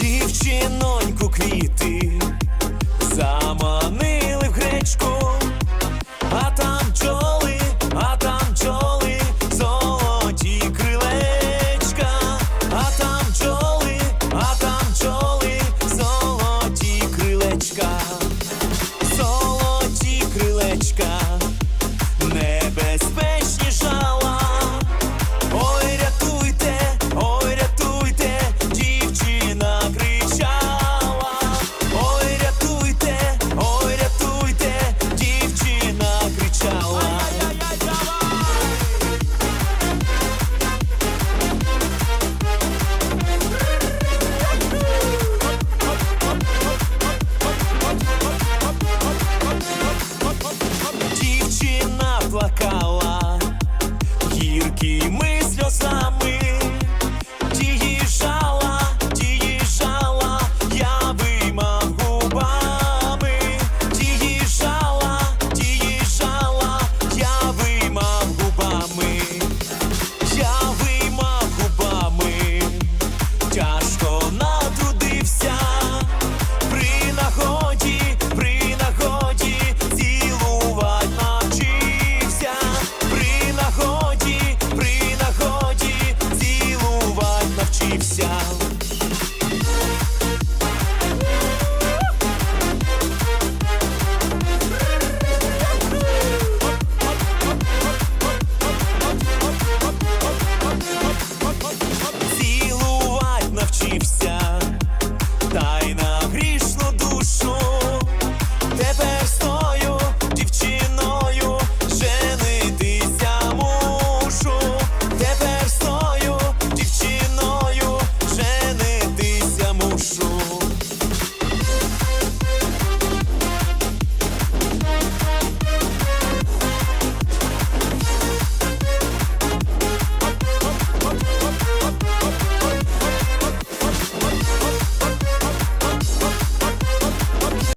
дівчиноньку квіти замани. обіцяв.